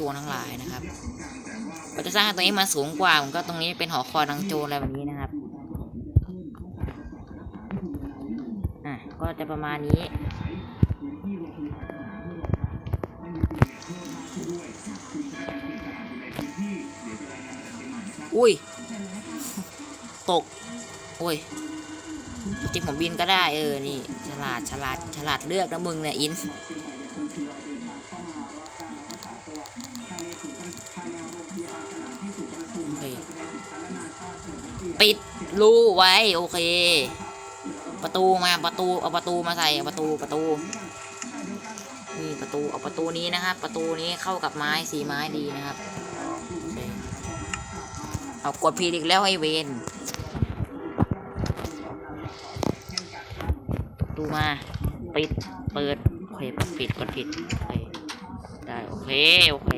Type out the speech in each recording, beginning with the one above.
โจรทั้งหลายนะครับก็จะสร้างตรงนี้มาสูงกว่าผมก็ตรงนี้เป็นหอคอยนางโจรอะไรแบบนี้นะครับอะก็จะประมาณนี้อุ้ย ตก โอ้ย จริงผมบินก็ได้เออ นี่ ฉลาด ฉลาด ฉลาดเลือกนะมึงเนี่ยอิน ปิดรูไว้ โอเค ประตูมาประตูเอาประตูมาใส่ประตูประตูนี่ประตูเอาประตูนี้นะครับ ประตูนี้เข้ากับไม้สีไม้ดีนะครับเอากดพีอีกแล้วให้เวนประตูมา ปิด เปิด โอเคปิดกดผิดโอเคได้ โอเค โอเค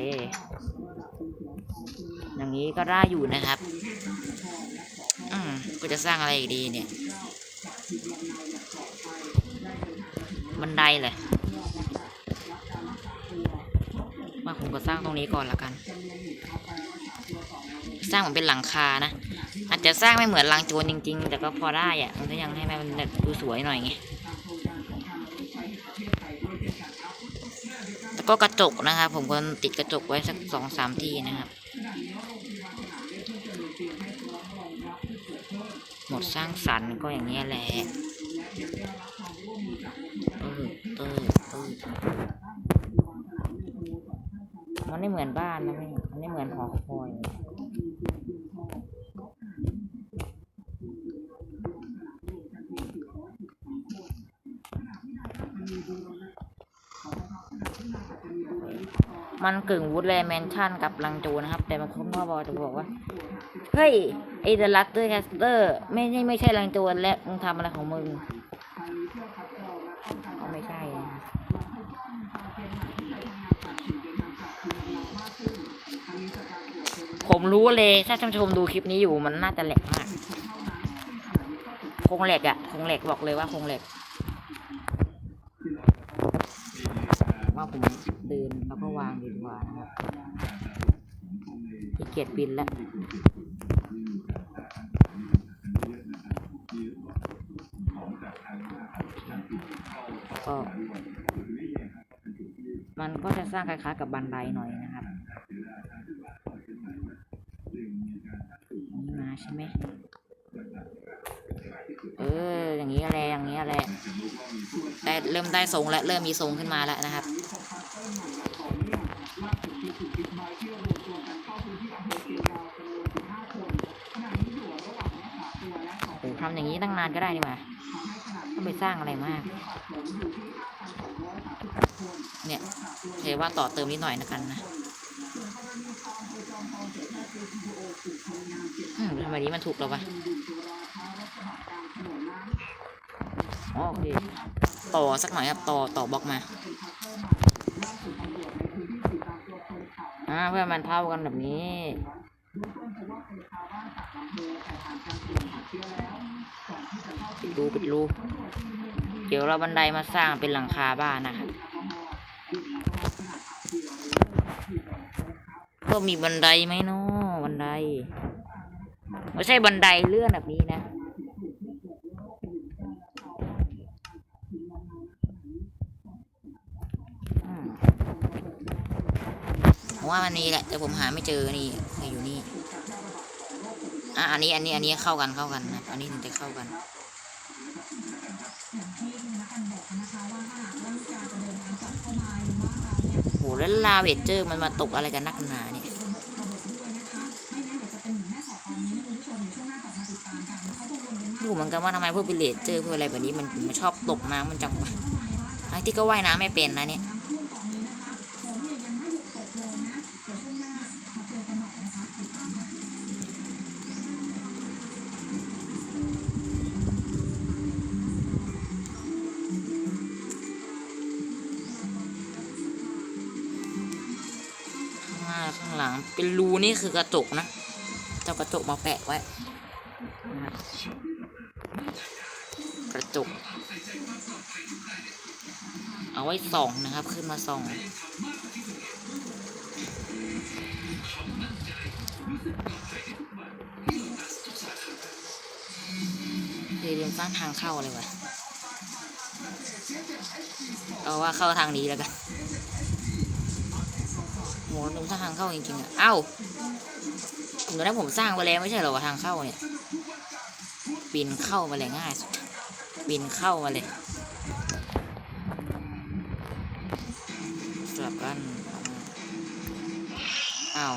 อย่างนี้ก็ได้อยู่นะครับ อืมก็จะสร้างอะไรอีกดีเนี่ย บันไดเลยว่าผมก็สร้างตรงนี้ก่อนละกัน สร้างเหมือนเป็นหลังคานะ อาจจะสร้างไม่เหมือนลังโจรจริง ๆ แต่ก็พอได้อะมันก็ยังให้มันแบบดูสวยหน่อยไงแล้วก็กระจกนะครับ ผมก็ติดกระจกไว้สักสองสามทีนะครับ สร้างสรรค์ก็อย่างเงี้ยแหละเออเออเออมันไม่เหมือนบ้านนะไม่มันไม่เหมือนหอคอยมันกึ่งวูดแลนด์แมนชั่นกับลังโจนะครับ แต่บางคนก็บอกจะบอกว่า เฮ้ย ไอเดลัตเตอร์แคสเตอร์ ไม่ใช่ไม่ใช่ลังโจรและมึงทำอะไรของมึงก็ไม่ใช่ผมรู้เลยถ้าท่านผู้ชมดูคลิปนี้อยู่มันน่าจะแหลกมาก คงแหลกอะคงแหลกบอกเลยว่าคงแหลกว่าผมเดินแล้วก็วางดีกว่านะครับอีเกียจบินแล้ว ก็มันก็จะสร้างคล้ายๆกับบันไดหน่อยนะครับนี่มาใช่ไหมเอออย่างนี้อะไรอย่างนี้อะไรได้เริ่มได้ทรงแล้วเริ่มมีทรงขึ้นมาแล้วนะครับโอ้ทำอย่างนี้ตั้งนานก็ได้นี่หว่า ไปสร้างอะไรมาก เนี่ยเทว่าต่อเติมนิดหน่อยนะกันนะอืมทำไมนี้มันถูกแล้ววะอ๋อโอเคต่อสักหน่อยครับ ต่อต่อบล็อกมา อ่า เพื่อมันเท่ากันแบบนี้ ปิดรูปิดรูเดี๋ยวเราบันไดมาสร้างเป็นหลังคาบ้านนะครับก็มีบันไดไหมเนาะบันไดไม่ใช่บันไดเลื่อนแบบนี้นะผมว่ามันนี้แหละแต่ผมหาไม่เจอนี่อยู่นี่อะอันนี้อันนี้อันนี้เข้ากันเข้ากันนะอันนี้ถึงจะเข้ากัน ล้วลาเวเจอร์มันมาตกอะไรกันนักหนาเนี่ยดูเหมือนกันว่าทำไมพวกวิลเลจเจอร์พวกอะไรแบบนี้มันมันชอบตกน้ำมันจังวะที่ก็ว่ายน้ำไม่เป็นนะเนี่ย เป็นรูนี่คือกระจกนะเจ้ากระจกมาแปะไว้ กระจก เอาไว้ส่องนะครับ ขึ้นมาส่องเดี๋ยวเรียนสร้างทางเข้าเลยวะเอาว่าเข้าทางนี้แล้วกัน โหตรงทางเข้าจริงๆอะ เอ้าผมตอนนั้นผมสร้างไปแล้วไม่ใช่เหรอว่าทางเข้าเนี่ย ปีนเข้ามาเลยง่ายปีนเข้ามาเลยสลับกันอ้าว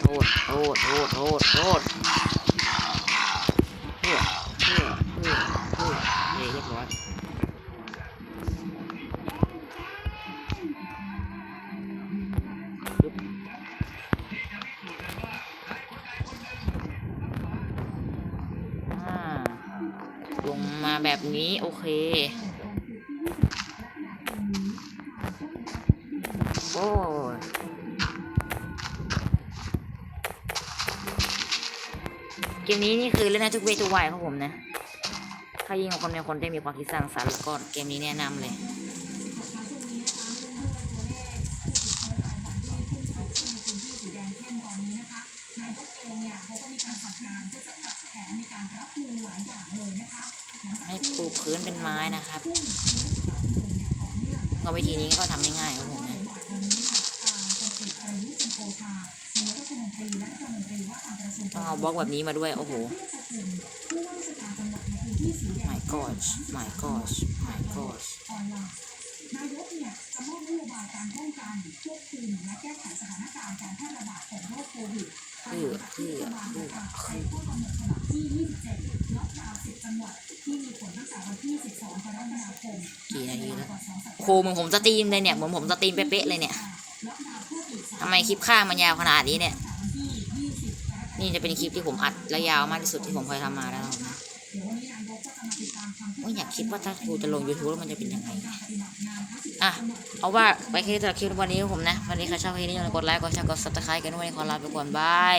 โทษโทษโทษโทษโทษ ลงมาแบบนี้โอเคโอ้เกมนี้นี่คือเล่นได้ทุกเวทุกวัยครับผมนะ ถ้ายิ่งคนเป็นคนได้มีความคิดสร้างสรรค์แล้วก็เกมนี้แนะนำเลย ให้ปูพื้นเป็นไม้นะครับก็วิธีนี้ก็ทำง่ายๆครับผมนะต้องเอาบล็อกแบบนี้มาด้วย โอ้โห my gosh my gosh my gosh เพื่อเพื่อเพื่อ กี่นาทีแล้วโอ้โหเหมือนผมสตรีมเลยเนี่ยเหมือนผมสตรีมเป๊ะๆเลยเนี่ยทำไมคลิปข้างมันยาวขนาดนี้เนี่ย นี่จะเป็นคลิปที่ผมอัดและยาวมากที่สุดที่ผมเคยทำมาแล้วนะว่าอยากคิดว่าถ้ากูจะลง YouTube แล้วมันจะเป็นยังไง อะ เอาว่าไปแค่สำหรับคลิปวันนี้ของผมนะ วันนี้ใครชอบคลิปนี้อย่าลืมกดไลค์ กดแชร์ กด subscribe กันด้วยขอลาไปก่อนบาย